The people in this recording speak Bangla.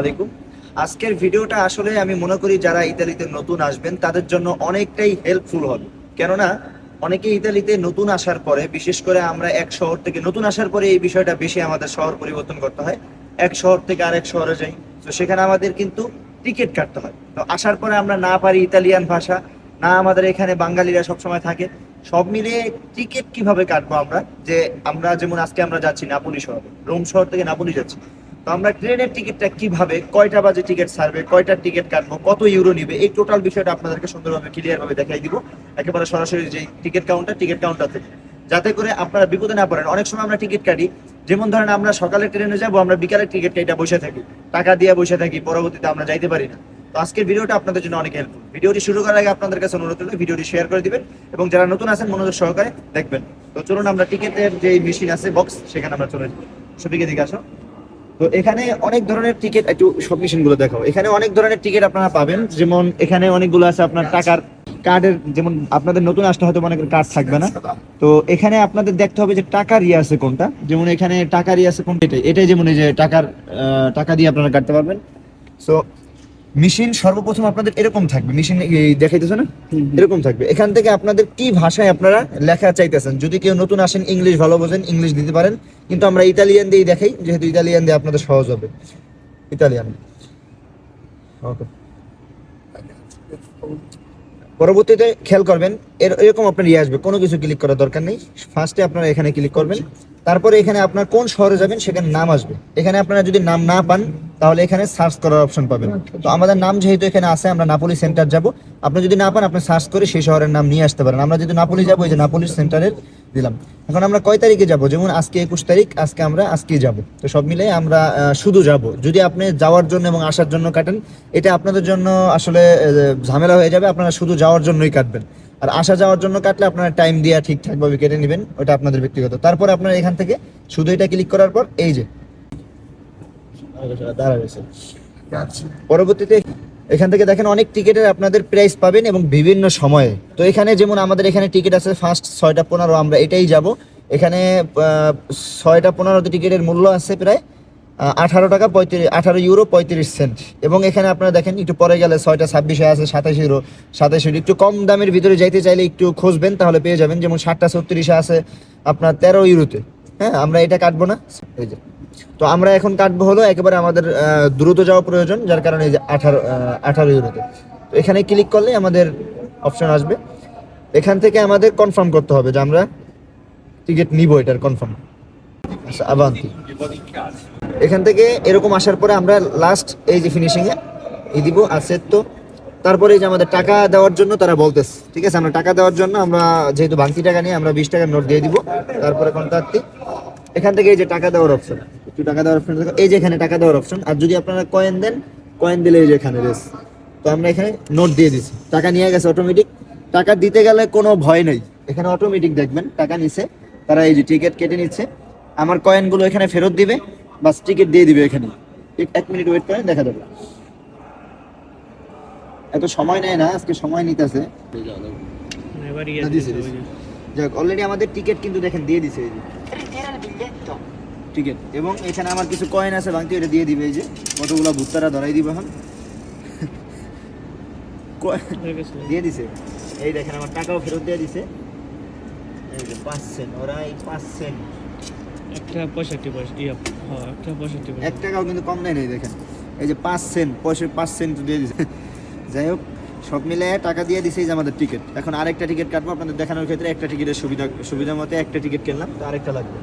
আলাইকুম। আজকের ভিডিওটা আসলে আমি মনে করি যারা ইতালিতে নতুন আসবেন, তাদের জন্য অনেকটাই হেল্পফুল হবে। কেননা, অনেকে ইতালিতে নতুন আসার পরে, বিশেষ করে আমরা এক শহর থেকে নতুন আসার পরে এই বিষয়টা বেশি আমাদের শহর পরিবর্তন করতে হয়। এক শহর থেকে আরেক শহরে যাই। তো সেখানে আমাদের কিন্তু টিকিট কাটতে হয়। তো আসার পরে আমরা না পারি ইতালিয়ান ভাষা, না আমাদের এখানে বাঙালিরা সবসময় থাকে। সব মিলিয়ে টিকিট কীভাবে কাটবো আমরা? যে আমরা যেমন আজকে আমরা যাচ্ছি নাপুলি শহরে, রোম শহর থেকে নাপুলি যাচ্ছি। তো আমরা ট্রেনের টিকিটটা কীভাবে, কয়টা বাজে টিকিট ছাড়বে কয়টা টিকিট কাটবো, কত ইউরো নিবে, এই টোটাল বিষয়টা আপনাদেরকে সুন্দরভাবে ক্লিয়ার ভাবে দেখাই দিব। একেবারে সরাসরি যে টিকিট কাউন্টার টিকিট কাউন্টার থেকে। যাতে করে আপনারা বিপদে না পড়েন, অনেক সময় আমরা টিকিট কাটি, যেমন ধরেন আমরা সকালে ট্রেনে যাব, আমরা বিকালের টিকিট কেটে বসে থাকি, টাকা দিয়ে বসে থাকি, পরবর্তীতে আমরা যাইতে পারি না। তো আজকের ভিডিওটা আপনাদের জন্য অনেক হেল্পফুল ভিডিওটি শুরু করার আগে আপনাদের কাছে অনুরোধ করলে ভিডিওটি শেয়ার করে দিবেন এবং যারা নতুন আছেন, মনোযোগ সহকারে দেখবেন। তো চলুন আমরা টিকিটের যে মেশিন আছে বক্স সেখানে আমরা চলে যাব সবিকে দিকে আসো। তো এখানে অনেক ধরনের টিকিট একটু সব মেশিনগুলো দেখাও। এখানে অনেক ধরনের টিকিট আপনারা পাবেন। যেমন এখানে অনেকগুলো আছে আপনার টাকার কার্ডের যেমন আপনাদের নতুন আসতে হয়তো মনে কার্ড থাকবে না। তো এখানে আপনাদের দেখতে হবে যে টাকার ইয়ে আছে কোনটা। যেমন এখানে টাকার ইয়ে আছে কোনটা, এটাই এটাই যেমন এই যে টাকার টাকা দিয়ে আপনারা কাটতে পারবেন। সো মেশিন সর্বপ্রথম আপনাদের এরকম থাকবে মেশিন দেখাইতেছে না? এরকম থাকবে। এখান থেকে আপনাদের কি ভাষায় আপনারা লেখা চাইতেছেন? যদি কেউ নতুন আসেন ইংলিশ ভালো বোঝেন ইংলিশ দিতে পারেন। কিন্তু আমরা ইতালিয়ান দিয়েই দেখাই যেহেতু ইতালিয়ান দিয়ে আপনাদের সহজ হবে। ইতালিয়ান। ওকে। পরবর্তীতে খেয়াল করবেন, এর, এরকম আপনার ইয়ে আসবে, কোনো কিছু ক্লিক করার দরকার নেই। ফার্স্টে আপনারা এখানে ক্লিক করবেন। তারপরে এখানে আপনার কোন শহরে যাবেন সেখানে নাম আসবে। এখানে আপনারা যদি নাম না পান, তাহলে এখানে সার্চ করার অপশন পাবেন। তো আমাদের নাম যেহেতু এখানে আছে, আমরা নাপোলি সেন্টার যাব। আপনি যদি না পান, আপনি সার্চ করে সেই শহরের নাম নিয়ে আসতে পারেন। আমরা যদি নাপোলি যাব, এই যে নাপলি সেন্টারের দিলাম। এখন আমরা কয় তারিখে যাব? যেমন আজকে একুশ তারিখ আজকে আমরা আজকেই যাব। তো সব মিলে আমরা শুধু যাব। যদি আপনি যাওয়ার জন্য এবং আসার জন্য কাটেন এটা আপনাদের জন্য আসলে ঝামেলা হয়ে যাবে। আপনারা শুধু যাওয়ার জন্যই কাটবেন। আর আসা যাওয়ার জন্য কাটলে আপনারা টাইম দিয়ে ঠিকঠাকভাবে কেটে নেবেন। ওটা আপনাদের ব্যক্তিগত। তারপর আপনারা এখান থেকে শুধু এটা ক্লিক করার পর এই যে। দাঁড়া রয়েছে পরবর্তীতে এখান থেকে দেখেন অনেক টিকিটের আপনাদের প্রাইস পাবেন এবং বিভিন্ন সময়ে। তো এখানে যেমন আমাদের এখানে টিকিট আছে ফার্স্ট ছয়টা পনেরো, আমরা এটাই যাব। এখানে ছয়টা পনেরোতে টিকিটের মূল্য আছে প্রায় আঠারো টাকা পঁয়ত্রিশ, আঠারো ইউরো পঁয়ত্রিশ সেন্ট এবং এখানে আপনারা দেখেন, একটু পরে গেলে ছয়টা ছাব্বিশে আছে, সাতাশ ইউরো সাতাশ ইউরো একটু কম দামের ভিতরে যাইতে চাইলে একটু খুঁজবেন, তাহলে পেয়ে যাবেন। যেমন ষাটটা ছত্রিশে আছে আপনার তেরো ইউরোতে হ্যাঁ আমরা এটা কাটবো না। এই যে। তো আমরা এখন কাটবো হলো একেবারে আমাদের দ্রুত যাওয়া প্রয়োজন, যার কারণে আঠারো আঠারো ইউরোতে। তো এখানে ক্লিক করলে আমাদের অপশন আসবে। এখান থেকে আমাদের কনফার্ম করতে হবে যে আমরা টিকিট নিব এটার কনফার্ম আচ্ছা আবান্তি। এখান থেকে এরকম আসার পরে আমরা লাস্ট এই যে ফিনিশিংয়ে এই দিব আছে তো। তারপরে যে আমাদের টাকা দেওয়ার জন্য তারা বলতেছে, ঠিক আছে? আমরা টাকা দেওয়ার জন্য আমরা যেহেতু বাংতি টাকা নিয়ে আমরা বিশ টাকার নোট দিয়ে দিব, তারপরে কন্ট্রাক্টি এখান থেকে এই যে টাকা দেওয়ার অপশন একটু টাকা দেওয়ার অপশন এই যে এখানে টাকা দেওয়ার অপশন আর যদি আপনারা কয়েন দেন কয়েন দিলে এই যে এখানে রেস তো আমরা এখানে নোট দিয়ে দিছি। টাকা নিয়ে গেছে অটোমেটিক টাকা দিতে গেলে কোনো ভয় নেই। এখানে অটোমেটিক দেখবেন টাকা নিছে। তারা এই যে টিকিট কেটে নিচ্ছে। আমার কয়েনগুলো এখানে ফেরত দিবে বাস টিকিট দিয়ে দিবে এখানে। এক- মিনিট ওয়েট করেন দেখা যাবে। এত সময় নেয় না আজকে সময় নিতেছে। দিছে। যাক অলরেডি আমাদের টিকিট কিন্তু দেখেন দিয়ে দিছে এই যে. টিকিট এবং এখানে আমার কিছু কয়েন আছে ভাঙতে এটা দিয়ে দিবে এই যে। কতগুলো ভুত্তারা ধরাই দিবে এখন। দিয়ে দিছে। এই দেখেন আমার টাকাও ফেরত দিয়ে দিছে। এই যে পাঁচ সেন্ট ওরা এই পাঁচ সেন্ট একটা পঁয়ষট্টি পয়সা ইয়া হ্যাঁ একটা পঁয়ষট্টি এক টাকাও কিন্তু কম নেই নেই দেখেন। এই যে পাঁচ সেন্ট পয়সা পাঁচ সেন্ট দিয়ে দিছে। যাই হোক সব মিলে টাকা দিয়ে দিছে এই যে আমাদের টিকিট এখন আরেকটা টিকিট কাটবো আপনাদের দেখানোর ক্ষেত্রে একটা টিকিটের সুবিধা সুবিধা মতো একটা টিকিট কিনলাম তো আরেকটা লাগবে।